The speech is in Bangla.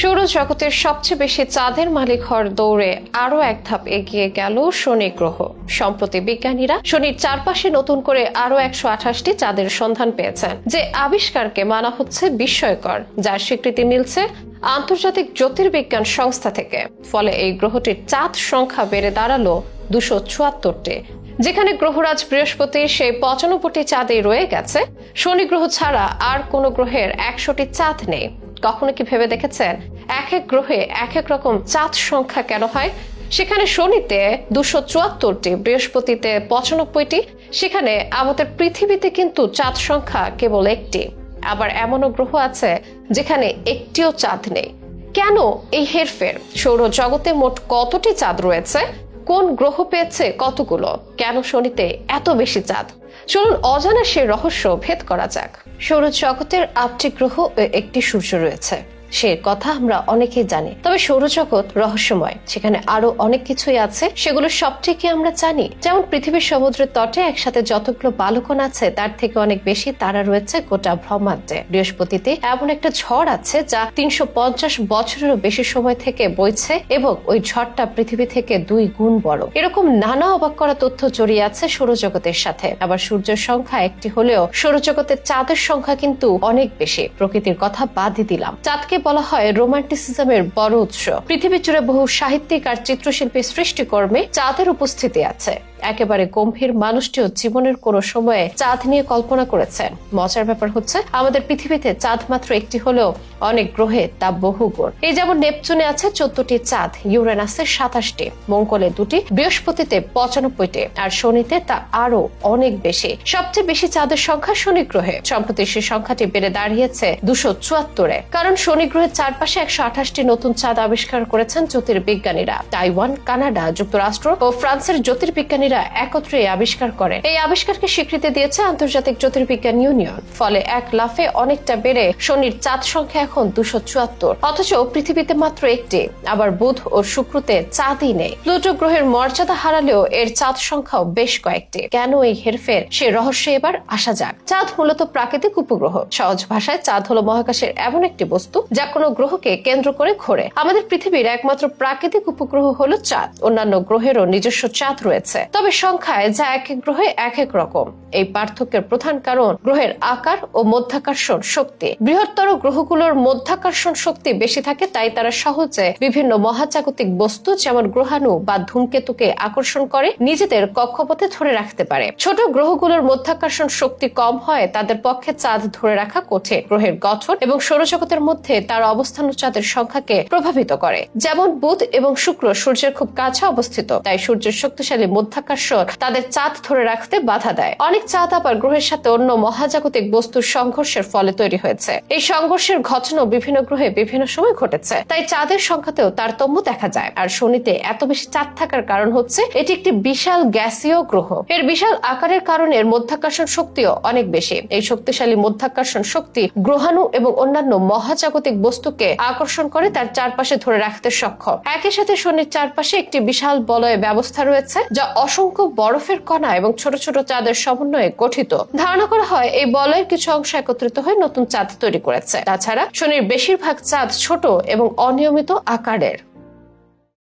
সৌরজগতের সবচেয়ে বেশি চাঁদের মালিক হওয়ার দৌড়ে আরও এক ধাপ এগিয়ে গেল শনি গ্রহ। সম্প্রতি বিজ্ঞানীরা শনির চারপাশে নতুন করে আরও একশো আঠাশটি চাঁদের সন্ধান পেয়েছেন, যে আবিষ্কারকে মানা হচ্ছে বিস্ময়কর, যার স্বীকৃতি মিলছে আন্তর্জাতিক জ্যোতির্বিজ্ঞান সংস্থা থেকে। ফলে এই গ্রহটির চাঁদ সংখ্যা বেড়ে দাঁড়াল দুশো চুয়াত্তরটি। যেখানে গ্রহরাজ বৃহস্পতি সেই পঁচানব্বইটি চাঁদে রয়ে গেছে, শনি গ্রহ ছাড়া আর কোনো গ্রহের একশোটি চাঁদ নেই। কখনো কি ভেবে দেখেছেন? এক এক গ্রহে এক এক রকম চাঁদ সংখ্যা কেন হয়? সেখানে শনিতে দুশো চুয়াত্তরটি, বৃহস্পতিতে পঁচানব্বইটি, সেখানে আমাদের পৃথিবীতে কিন্তু চাঁদ সংখ্যা কেবল একটি। আবার এমনও গ্রহ আছে যেখানে একটিও চাঁদ নেই। কেন এই হেরফের? সৌরজগতে মোট কতটি চাঁদ রয়েছে? কোন গ্রহ পেয়েছে কতগুলো? কেন শনিতে এত বেশি চাঁদ? চলুন অজানা সে রহস্য ভেদ করা যাক। সৌরজগতের আটটি গ্রহ ও একটি সূর্য রয়েছে। সে কথা আমরা অনেকেই জানি। তবে সৌরজগৎ রহস্যময়, সেখানে আরও অনেক কিছুই আছে, সেগুলো সবটি কি আমরা জানি। যেমন পৃথিবীর সমুদ্রের তটে একসাথে যতগুলো বালুকণ আছে, তার থেকে অনেক বেশি তারা রয়েছে গোটা ব্রহ্মাণ্ডে। বৃহস্পতিতে এমন একটা ঝড় আছে যা তিনশো পঞ্চাশ বছরেরও বেশি সময় থেকে বইছে এবং ওই ঝড়টা পৃথিবী থেকে দুই গুণ বড়। এরকম নানা অবাক করা তথ্য জড়িয়ে আছে সৌরজগতের সাথে। আবার সূর্যের সংখ্যা একটি হলেও সৌরজগতের চাঁদের সংখ্যা কিন্তু অনেক বেশি। প্রকৃতির কথা বাদই দিলাম। চাঁদকে বলা হয় রোমান্টিসিজমের বড় উৎস। পৃথিবী জুড়ে বহু সাহিত্যিক আর চিত্রশিল্পী সৃষ্টিকর্মে চাঁদের উপস্থিতি আছে। একেবারে গম্ভীর মানুষটিও জীবনের কোনো সময়ে চাঁদ নিয়ে কল্পনা করেছেন। মজার ব্যাপার হচ্ছে, আমাদের পৃথিবীতে চাঁদ মাত্র একটি হলেও অনেক গ্রহে তা বহু গুণ। এই যেমন নেপচুনে আছে চোদ্দটি চাঁদ, ইউরেনাসে সাতাশটি, মঙ্গলে দুটি, বৃহস্পতিতে পঁচানব্বইটি, আর শনিতে তা আরও অনেক বেশি। সবচেয়ে বেশি চাঁদের সংখ্যা শনি গ্রহে। সম্প্রতি সে সংখ্যাটি বেড়ে দাঁড়িয়েছে দুশো চুয়াত্তরে। কারণ শনি গ্রহের চারপাশে একশো আঠাশটি নতুন চাঁদ আবিষ্কার করেছেন জ্যোতির্বিজ্ঞানীরা। তাইওয়ান, কানাডা, যুক্তরাষ্ট্র ও ফ্রান্সের জ্যোতির্বিজ্ঞানীরা একত্রে আবিষ্কার করেন। এই আবিষ্কারকে স্বীকৃতি দিয়েছে আন্তর্জাতিক জ্যোতির্বিজ্ঞান ইউনিয়ন। ফলে এক লাফে অনেকটা বেড়ে শনির চাঁদ সংখ্যা এখন দুশো চুয়াত্তর। অথচ পৃথিবীতে মাত্র একটি। আবার বুধ ও শুক্রতে চাঁদই নেই। প্লুটো গ্রহের মর্যাদা হারালেও এর চাঁদ সংখ্যাও বেশ কয়েকটি। কেন এই হেরফের? সে রহস্যে এবার আসা যাক। চাঁদ মূলত প্রাকৃতিক উপগ্রহ। সহজ ভাষায়, চাঁদ হলো মহাকাশের এমন একটি বস্তু যা কোনো গ্রহকে কেন্দ্র করে ঘোরে। আমাদের পৃথিবীর একমাত্র প্রাকৃতিক উপগ্রহ হলো চাঁদ। অন্যান্য গ্রহেরও নিজস্ব চাঁদ রয়েছে। তবে সংখ্যায় যা এক এক গ্রহে এক এক রকম। এই পার্থক্যের প্রধান কারণ গ্রহের আকার ও মধ্যাকর্ষণ শক্তি। বৃহত্তর গ্রহগুলোর মধ্যাকর্ষণ শক্তি বেশি থাকে, তাই তারা সহজে বিভিন্ন মহাজাগতিক বস্তু যেমন গ্রহাণু বা ধূমকেতুকে আকর্ষণ করে, নিজেদের কক্ষপথে ধরে রাখতে পারে। ছোট গ্রহগুলোর মধ্যাকর্ষণ শক্তি কম হয়, তাদের পক্ষে চাঁদ ধরে রাখা কঠিন। গ্রহের গঠন এবং সৌরজগতের মধ্যে তার অবস্থান চাঁদের সংখ্যাকে প্রভাবিত করে। যেমন বুধ এবং শুক্র সূর্যের খুব কাছে অবস্থিত, তাই সূর্যের শক্তিশালী মধ্যাকর্ষণ তাদের চাঁদ ধরে রাখতে বাধা দেয়। অনেক চাঁদ আবার গ্রহের সাথে অন্য মহাজাগতিক বস্তুর সংঘর্ষের ফলে তৈরি হয়েছে। এই সংঘর্ষের ঘটনা বিভিন্ন গ্রহে বিভিন্ন সময় ঘটেছে। তাই চাঁদের সংখ্যাতেও তারতম্য দেখা যায়। আর শনিতে এত বেশি চাঁদ থাকার কারণ হচ্ছে, এটি একটি বিশাল গ্যাসীয় গ্রহ। এর বিশাল আকারের কারণে এর মধ্যাকর্ষণ শক্তিও অনেক বেশি। এই শক্তিশালী মধ্যাকর্ষণ শক্তি গ্রহাণু এবং অন্যান্য মহাজাগতিক বস্তুকে আকর্ষণ করে তার চারপাশে ধরে রাখতে সক্ষম। একই সাথে শনির চারপাশে একটি বিশাল বলয় ব্যবস্থা রয়েছে, যা অসংখ্য বরফের কণা এবং ছোট ছোট চাঁদের সমন্বয়ে গঠিত। ধারণা করা হয় এই বলয়ের কিছু অংশ একত্রিত হয়ে নতুন চাঁদ তৈরি করেছে। তাছাড়া শনির বেশিরভাগ চাঁদ ছোট এবং অনিয়মিত আকারের।